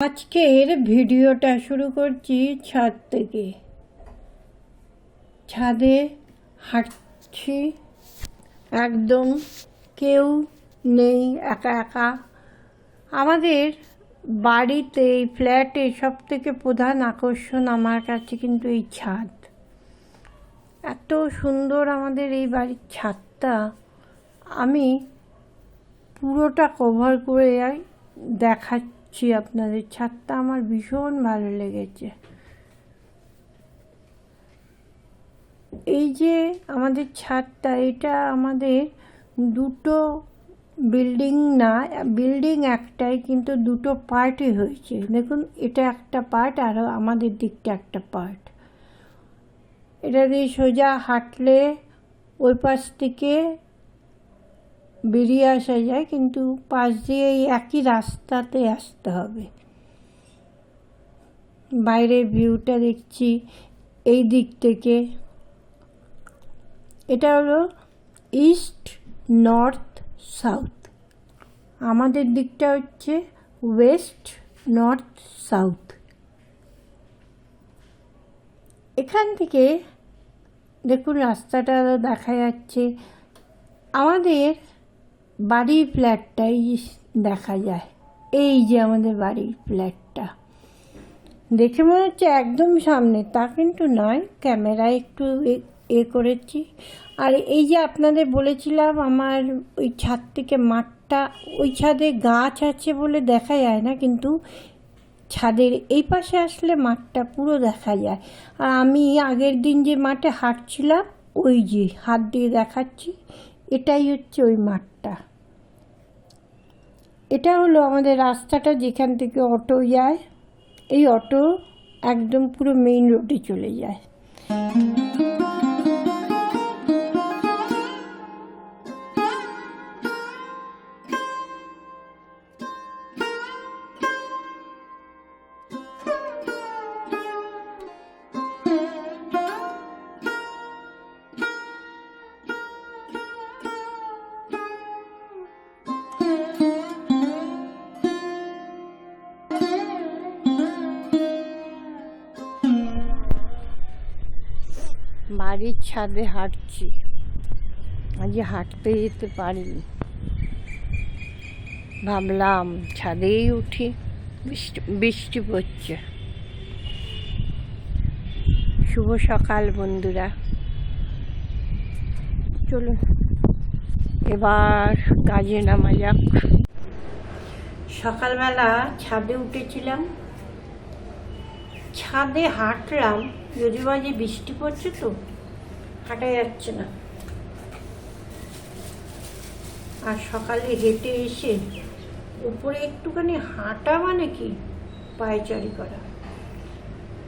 আজকের ভিডিওটা শুরু করছি ছাদ থেকে। ছাদে হাঁটছি। একদম কেউ নেই, একা একা। আমাদের বাড়িতে এই ফ্ল্যাটে সব থেকে প্রধান আকর্ষণ আমার কাছে কিন্তু এই ছাদ। এত সুন্দর আমাদের এই বাড়ির ছাদটা। আমি পুরোটা কভার করে দেখাচ্ছি। আপনাদের ছাদটা আমার ভীষণ ভালো লেগেছে। এই যে আমাদের ছাদটা, এটা আমাদের দুটো বিল্ডিং না, বিল্ডিং একটাই কিন্তু দুটো পার্টই হয়েছে। দেখুন, এটা একটা পার্ট আর আমাদের দিকটা একটা পার্ট। এটা দিয়ে সোজা হাঁটলে ওই পাশ থেকে বেরিয়ে আসা যায়, কিন্তু পাশ দিয়ে এই একই রাস্তাতে আসতে হবে। বাইরের ভিউটা দেখছি এই দিক থেকে। এটা হলো ইস্ট, নর্থ, সাউথ। আমাদের দিকটা হচ্ছে ওয়েস্ট, নর্থ, সাউথ। এখান থেকে দেখুন রাস্তাটা দেখা যাচ্ছে। আমাদের বাড়ির ফ্ল্যাটটাই দেখা যায়। এই যে আমাদের বাড়ির ফ্ল্যাটটা। দেখে মনে হচ্ছে একদম সামনে, তা কিন্তু নয়, ক্যামেরায় একটু এ করেছি। আর এই যে আপনাদের বলেছিলাম আমার ওই ছাদ থেকে মাঠটা, ওই ছাদে গাছ আছে বলে দেখা যায় না, কিন্তু ছাদের এই পাশে আসলে মাঠটা পুরো দেখা যায়। আর আমি আগের দিন যে মাঠে হাঁটছিলাম, ওই যে হাত দিয়ে দেখাচ্ছি। এটাই হচ্ছে ওই মাঠটা। এটা হলো আমাদের রাস্তাটা যেখান থেকে অটো যায়। এই অটো একদম পুরো মেইন রোডে চলে যায়। বাড়ির ছাদে হাঁটছি। আজকে হাঁটতে যেতে পারিনি। ভাবলাম ছাদেই উঠি, বৃষ্টি বৃষ্টি পড়ছে। শুভ সকাল বন্ধুরা। চলুন, এবার কাজে নামা যাক। সকালবেলা ছাদে উঠেছিলাম। ছাদে হাঁটলাম যদি বাজে বৃষ্টি পড়ছে তো। হাঁটা যাচ্ছে না। আর সকালে হেঁটে এসে উপরে একটুখানি হাঁটা মানে কি? পায়চারি করা।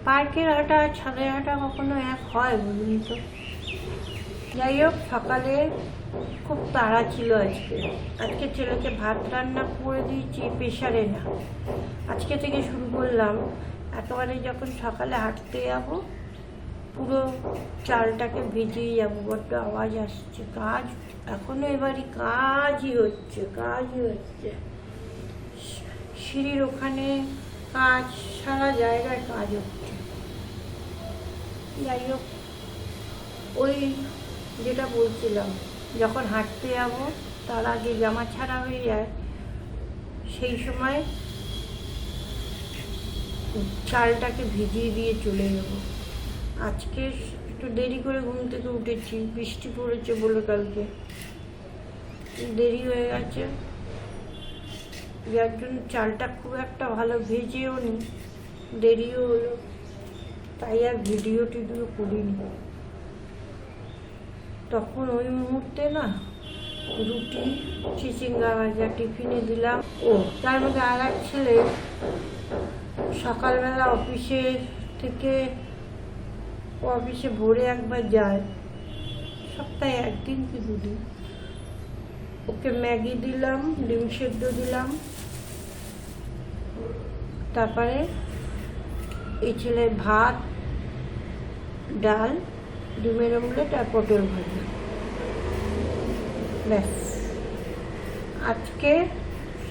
পার্কের হাঁটা ছাদের হাঁটা কখনো এক হয় বলুন তো। যাই হোক, সকালে খুব তাড়া ছিল আজকে। আজকে ছেলেকে ভাত রান্না করে দিয়েছি প্রেশারে না। আজকে থেকে শুরু করলাম। একেবারে যখন সকালে হাঁটতে যাব পুরো চালটাকে ভিজিয়ে যাব, বড্ড আওয়াজ আসছে। কাজ, এখনও এবারই কাজই হচ্ছে কাজই হচ্ছে। সিঁড়ির ওখানে কাজ, সারা জায়গায় কাজ হচ্ছে। যাই হোক, ওই যেটা বলছিলাম, যখন হাঁটতে যাব, তার আগে জামা ছাড়া হয়ে যায়, সেই সময় চালটাকে ভিজিয়ে দিয়ে চলে যাব। আজকে একটু দেরি করে ঘুম থেকে উঠেছি, বৃষ্টি পড়েছে বলে কালকে। দেরি হয়ে গেছে। যার জন্য চালটা খুব একটা ভালো ভেজেও নি, দেরিও হলো। তাই আর ভিডিও টিডিও করিনি। তখন ওই মুহূর্তে না রুটি, চিচিঙ্গা ভাজা, টিফিনে দিলাম। ও, তার মধ্যে আর এক ছেলে সকালবেলা অফিসে থেকে ও অফিসে ভোরে একবার যায়। সপ্তাহে একদিন কি দুদিন? ওকে ম্যাগি দিলাম, ডিম সেদ্ধ দিলাম। তারপরে এই ছেলে ভাত, ডাল, ডিমের অমলেট আর পটল ভাজা। ব্যাস। আজকে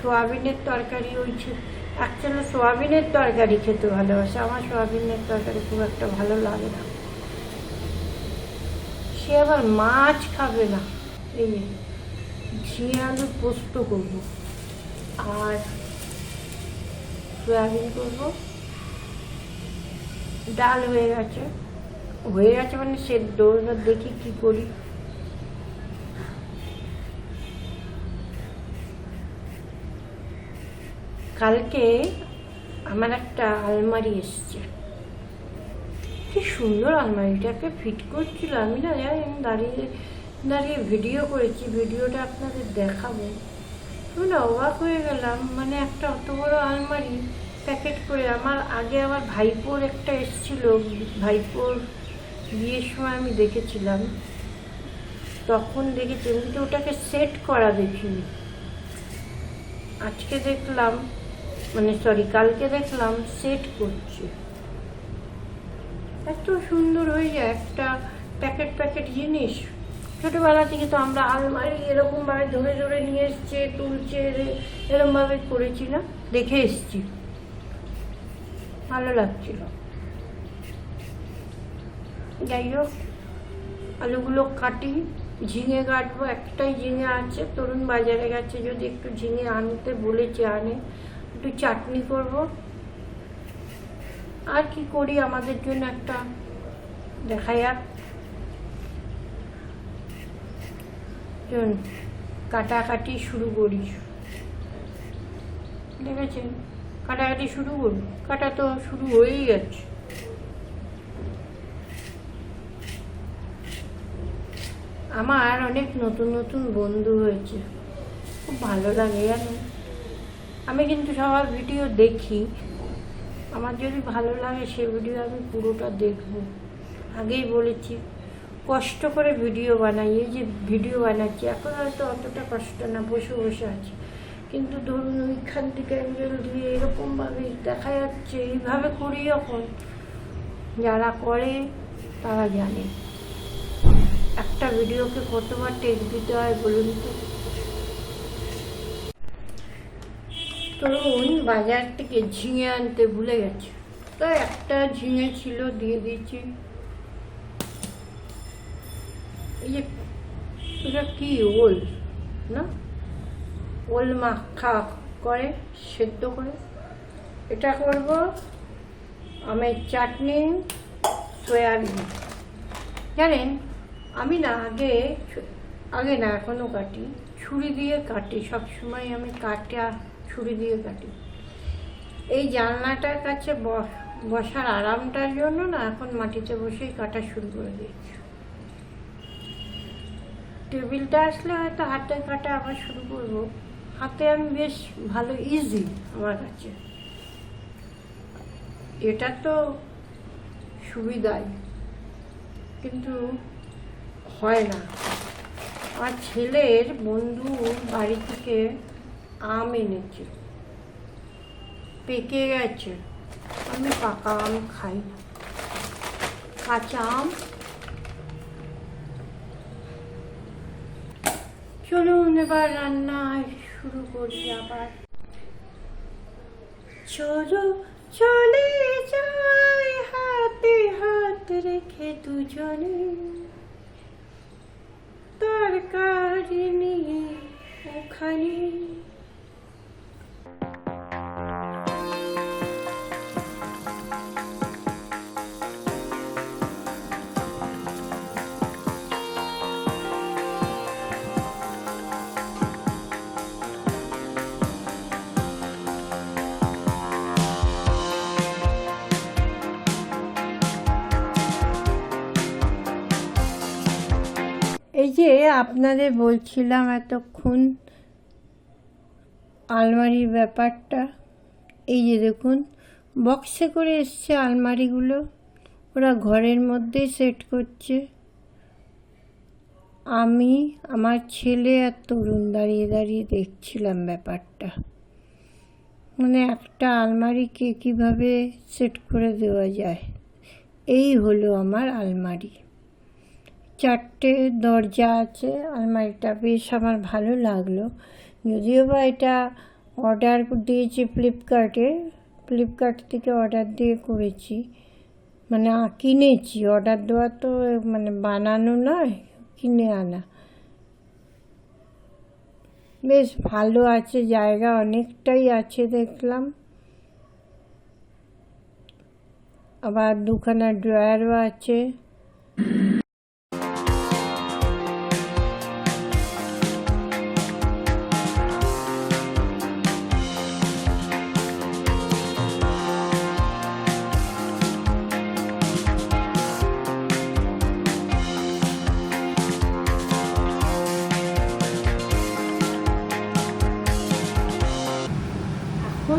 সোয়াবিনের তরকারি হয়েছে। অ্যাকচুয়ালি সোয়াবিনের তরকারি খেতে ভালোবাসে। আমার সোয়াবিনের তরকারি খুব একটা ভালো লাগে না। সে আবার মাছ খাবে না। এই ঝিঙে আলুর পোস্ত করব। আর সয়াবিন করব। ডাল হয়ে গেছে। হয়ে গেছে মানে সেদ্ধ, এবার দেখি কি করি। কালকে আমার একটা আলমারি এসছে। কি সুন্দর আলমারিটাকে ফিট করছিল। আমি না জানি, আমি দাঁড়িয়ে দাঁড়িয়ে ভিডিও করেছি ভিডিওটা আপনাদের দেখাবো। আমি না অবাক হয়ে গেলাম মানে একটা অত বড় আলমারি প্যাকেট করে। আমার আগে আমার ভাইপোর একটা এসেছিল, ভাইপোর বিয়ের সময় আমি দেখেছিলাম। তখন দেখেছি কিন্তু ওটাকে সেট করা দেখিনি। আজকে দেখলাম মানে সরি কালকে দেখলাম সেট করছে। এত সুন্দর হয়ে যায় একটা প্যাকেট প্যাকেট জিনিস। ছোটোবেলা থেকে তো আমরা আলমারি এরকমভাবে ধরে ধরে নিয়ে এসছে, তুলছে, এরে- এরকমভাবে করেছি না দেখে এসছি। ভালো লাগছিল। যাই হোক, আলুগুলো কাটি, ঝিঙে কাটবো, একটাই ঝিঙে আছে, তরুণ বাজারে গেছে, যদি একটু ঝিঙে আনতে বলেছে আনে, একটু চাটনি করব। আর কি করি আমাদের জন্য একটা দেখা যাক কাটাকাটি শুরু করি। দেখেছেন? কাটাকাটি শুরু করি। কাটা তো শুরু হয়েই গেছে আমার অনেক নতুন নতুন বন্ধু হয়েছে। খুব ভালো লাগে আমি কিন্তু সবার ভিডিও দেখি। আমার যদি ভালো লাগে সে ভিডিও আমি পুরোটা দেখব। আগেই বলেছি, কষ্ট করে ভিডিও বানাই, এই যে ভিডিও বানাচ্ছি, এখন হয়তো অতটা কষ্ট না, বসে বসে আছি। কিন্তু ধরুন ওইখান থেকে অ্যাঙ্গেল দিয়ে এরকমভাবে দেখা যাচ্ছে, এইভাবে করি এখন। যারা করে, তারা জানে। একটা ভিডিওকে কতবার টেক দিতে হয় বলুন তো? তরুণ বাজার থেকে ঝিঙে আনতে ভুলে গেছে। তো একটা ঝিঙে ছিল, দিয়ে দিয়েছি। এই এটা কি ওল, না? ওল মাখা করে, সেদ্ধ করে। এটা করব আমের চাটনি, সয়াবিন। জানেন, আমি না আগে আগে না এখনও কাটি। ছুরি দিয়ে কাটি। সব সময় আমি কাটা ছুরি দিয়ে কাটি। এই জানলাটার কাছে বস- বসার আরামটার জন্য না এখন মাটিতে বসেই কাটা শুরু করে দিয়েছি। টেবিলটা আসলে হয়তো হাতে কাটা আবার শুরু করব। হাতে আমি বেশ ভালো ইজি আমার কাছে। এটা তো সুবিধাই, কিন্তু হয় না। আমার ছেলের বন্ধু বাড়ি থেকে আম এনেছে। পেকে গেছে। আমি পাকা আম খাই না। কাঁচা আম? চলুন এবার রান্না শুরু করি আবার। চলো, চলে যাই হাতে হাত রেখে দুজনে। তরকারি নিয়ে ওখানে। আপনাদের বলছিলাম এতক্ষণ আলমারির ব্যাপারটা। এই যে দেখুন বক্সে করে এসছে আলমারিগুলো। ওরা ঘরের মধ্যেই সেট করছে। আমি, আমার ছেলে আর তরুণ দাঁড়িয়ে দাঁড়িয়ে দেখছিলাম ব্যাপারটা। মানে একটা আলমারিকে কীভাবে সেট করে দেওয়া যায়। এই হলো আমার আলমারি। চারটে দরজা আছে, আলমারিটা বেশ আমার ভালো লাগল। যদিও বা এটা অর্ডার দিয়েছি ফ্লিপকার্টে, ফ্লিপকার্ট থেকে অর্ডার দিয়ে করেছি। মানে কিনেছি, অর্ডার দেওয়া তো মানে বানানো নয়, কিনে আনা। বেশ ভালো আছে, জায়গা অনেকটাই আছে দেখলাম। আবার দুখানা ড্রয়ারও আছে।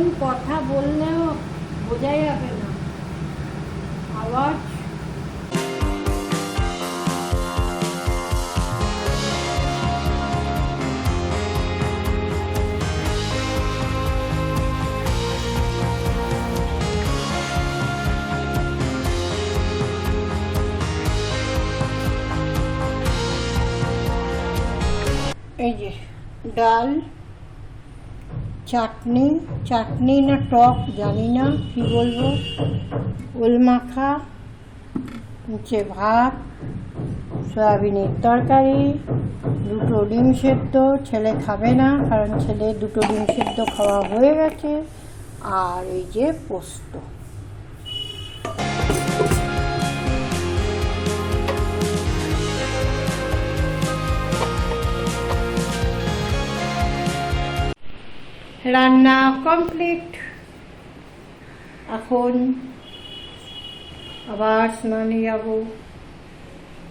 এখন কথা বললেও বোঝা যাবে না আওয়াজ এই যে ডাল চাটনি চাটনি না টক, জানি না, কী বলব? ওল মাখা হচ্ছে ভাত, সয়াবিনের তরকারি, দুটো ডিম সেদ্ধ, ছেলে খাবে না কারণ ছেলে দুটো ডিম সেদ্ধ খাওয়া হয়ে গেছে। আর এই যে পোস্ত। রান্না কমপ্লিট এখন আবার স্নানে যাব।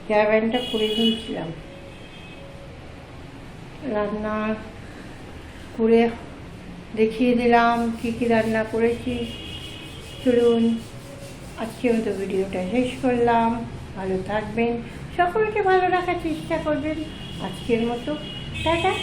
ক্যাবেনটা করে দিয়েছিলাম রান্না করে দেখিয়ে দিলাম কী কী রান্না করেছি। চলুন আজকে মতো ভিডিওটা শেষ করলাম। ভালো থাকবেন। সকলকে ভালো রাখার চেষ্টা করবেন। আজকের মতো, টাটা।